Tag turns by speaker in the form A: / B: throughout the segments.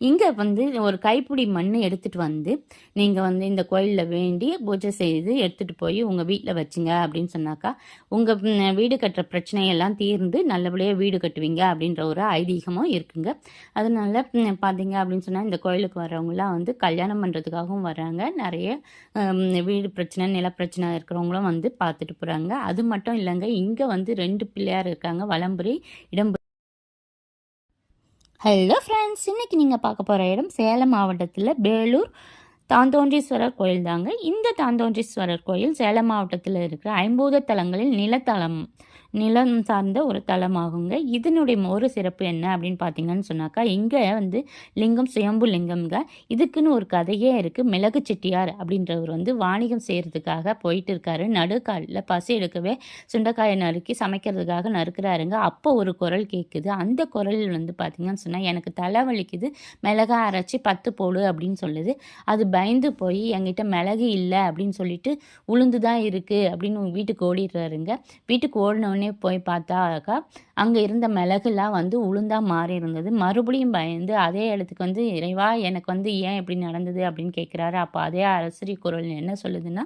A: இங்கே வந்து ஒரு கைப்பிடி மண் எடுத்துகிட்டு வந்து நீங்கள் வந்து இந்த கோயிலில் வேண்டி பூஜை செய்து எடுத்துகிட்டு போய் உங்கள் வீட்டில் வச்சுங்க அப்படின்னு சொன்னாக்கா உங்கள் வீடு கட்டுற பிரச்சனையெல்லாம் தீர்ந்து நல்லபடியாக வீடு கட்டுவீங்க அப்படின்ற ஒரு ஐதீகமும் இருக்குங்க. அதனால பார்த்தீங்க அப்படின்னு சொன்னால் இந்த கோயிலுக்கு வரவங்களாம் வந்து கல்யாணம் பண்ணுறதுக்காகவும் வராங்க. நிறைய வீடு பிரச்சனை நிலப்பிரச்சனை இருக்கிறவங்களும் வந்து பார்த்துட்டு போகிறாங்க அது மட்டும் இல்லைங்க இங்கே வந்து ரெண்டு பிள்ளையார் இருக்காங்க வலம்புரி இடம்பு ஹலோ ஃப்ரெண்ட்ஸ் இன்றைக்கி நீங்கள் பார்க்க போகிற இடம் சேலம் மாவட்டத்தில் பேலூர் தாந்தோன்றீஸ்வரர் கோயில் தாங்க இந்த தாந்தோன்றீஸ்வரர் கோயில் சேலம் மாவட்டத்தில் இருக்கிற ஐம்பூத தலங்களில் நிலத்தலம் நிலம் சார்ந்த ஒரு தலமாகுங்க. இதனுடைய ஒரு சிறப்பு என்ன அப்படின்னு பார்த்தீங்கன்னு சொன்னாக்கா இங்கே வந்து லிங்கம் சுயம்பு லிங்கம்ங்க. இதுக்குன்னு ஒரு கதையே இருக்குது மிளகு செட்டியார் அப்படின்றவர் வந்து வாணிகம் செய்கிறதுக்காக போயிட்டு இருக்காரு. நடுக்காலில் பசி எடுக்கவே சுண்டைக்காயை நறுக்கி சமைக்கிறதுக்காக நறுக்கிறாருங்க. அப்போ ஒரு குரல் கேட்குது அந்த குரல் வந்து பார்த்தீங்கன்னு சொன்னால் எனக்கு தலை வலிக்குது மிளகா அரைச்சி பத்து போடு அப்படின்னு சொல்லுது. அது பயந்து போய் என்கிட்ட மிளகு இல்லை அப்படின்னு சொல்லிட்டு உளுந்து தான் இருக்குது அப்படின்னு வீட்டுக்கு ஓடிடுறாருங்க. வீட்டுக்கு உடனே போய் பார்த்தாக்கா அங்கே இருந்த மிளகுலாம் வந்து உளுந்தா மாறி இருந்தது. மறுபடியும் பயந்து அதே இடத்துக்கு வந்து இறைவா எனக்கு வந்து ஏன் இப்படி நடந்தது? அப்படின்னு கேட்குறாரு அப்போ அதே அரசரி குரல் என்ன சொல்லுதுன்னா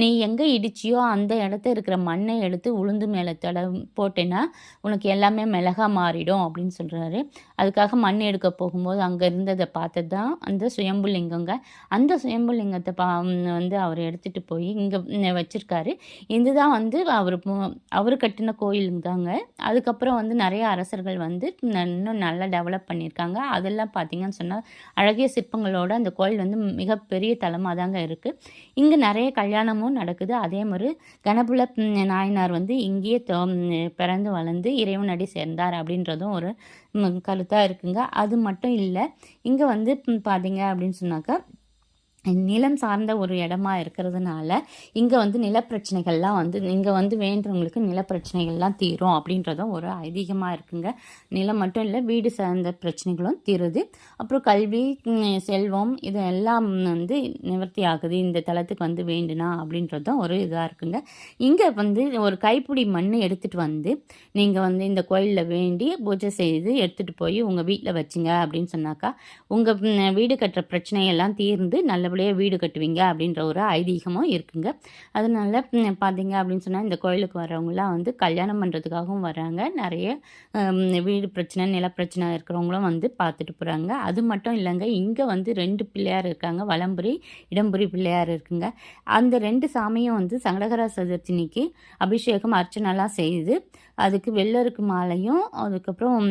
A: நீ எங்கே இடிச்சியோ அந்த இடத்த இருக்கிற மண்ணை எடுத்து உளுந்து மேலே தட போட்டேன்னா உனக்கு எல்லாமே மிளகா மாறிடும் அப்படின்னு சொல்கிறாரு அதுக்காக மண் எடுக்க போகும்போது அங்கே இருந்ததை பார்த்தது தான் அந்த சுயம்புலிங்கங்க. அந்த சுயம்புலிங்கத்தை பா வந்து அவர் எடுத்துகிட்டு போய் இங்கே வச்சுருக்காரு. இதுதான் வந்து அவர் அவர் கட்டின கோயிலுங்க தாங்க அதுக்கப்புறம் வந்து நிறைய அரசர்கள் வந்து இன்னும் நல்லா டெவலப் பண்ணியிருக்காங்க. அதெல்லாம் பார்த்தீங்கன்னு சொன்னால் அழகிய சிற்பங்களோட அந்த கோயில் வந்து மிகப்பெரிய தலமாக தாங்க இருக்குது இங்கே நிறைய கல்யாணமும் நடக்குது. அதே மாதிரி கணபுல நாயனார் வந்து இங்கேயே தோ- பிறந்து வளர்ந்து இறைவனடி சேர்ந்தார் அப்படின்றதும் ஒரு கருத்தாக இருக்குங்க. அது மட்டும் இல்லை இங்கே வந்து பார்த்தீங்க அப்படின்னு சொன்னாக்கா நிலம் சார்ந்த ஒரு இடமா இருக்கிறதுனால இங்கே வந்து நிலப்பிரச்சனைகள்லாம் வந்து இங்கே வந்து வேண்டுறவங்களுக்கு நிலப்பிரச்சனைகள்லாம் தீரும் அப்படின்றதும் ஒரு ஐதீகமாக இருக்குங்க. நிலம் மட்டும் இல்லை வீடு சார்ந்த பிரச்சனைகளும் தீருது. அப்புறம் கல்வி செல்வம் இது எல்லாம் வந்து நிவர்த்தி ஆகுது. இந்த தளத்துக்கு வந்து வேண்டுனா அப்படின்றதும் ஒரு இதாக இருக்குங்க. இங்கே வந்து ஒரு கைப்பிடி மண் எடுத்துகிட்டு வந்து நீங்கள் வந்து இந்த கோயிலில் வேண்டி பூஜை செய்து எடுத்துகிட்டு போய் உங்கள் வீட்டில் வச்சிங்க அப்படின்னு சொன்னாக்கா உங்கள் வீடு கட்டுற பிரச்சனையெல்லாம் தீர்ந்து நல்ல நல்லபடியாக வீடு கட்டுவீங்க அப்படின்ற ஒரு ஐதீகமும் இருக்குங்க. அதனால பார்த்தீங்க அப்படின்னு சொன்னால் இந்த கோயிலுக்கு வரவங்களாம் வந்து கல்யாணம் பண்ணுறதுக்காகவும் வராங்க. நிறைய வீடு பிரச்சனை நிலப்பிரச்சனை இருக்கிறவங்களும் வந்து பார்த்துட்டு போகிறாங்க அது மட்டும் இல்லைங்க இங்கே வந்து ரெண்டு பிள்ளையார் இருக்காங்க. வலம்புரி இடம்புரி பிள்ளையார் இருக்குங்க. அந்த ரெண்டு சாமியும் வந்து சங்கடகர சதுர்த்தினிக்கு அபிஷேகம் அர்ச்சனைலாம் செய்து அதுக்கு வெள்ளருக்கு மாலையும் அதுக்கப்புறம்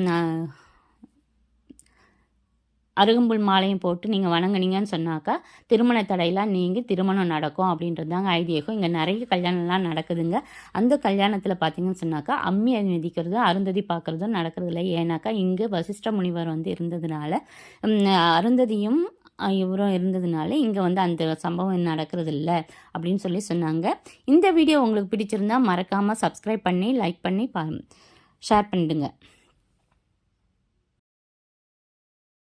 A: அருகம்புல் மாலையும் போட்டு நீங்கள் வணங்குனீங்கன்னு சொன்னாக்கா திருமண தடையெல்லாம் நீங்கி திருமணம் நடக்கும் அப்படின்றது தாங்க ஐதீகம். இங்கே நிறைய கல்யாணம்லாம் நடக்குதுங்க. அந்த கல்யாணத்தில் பார்த்தீங்கன்னு சொன்னாக்கா அம்மி மிதிக்கிறது அருந்ததி பார்க்குறதும் நடக்கிறதில்ல ஏன்னாக்கா இங்கே வசிஷ்ட முனிவர் வந்து இருந்ததுனால அருந்ததியும் இவரும் இருந்ததுனால இங்கே வந்து அந்த சம்பவம் நடக்கிறது இல்லை அப்படின்னு சொல்லி சொன்னாங்க. இந்த வீடியோ உங்களுக்கு பிடிச்சிருந்தா மறக்காமல் சப்ஸ்கிரைப் பண்ணி லைக் பண்ணி பா ஷேர் பண்ணிடுங்க.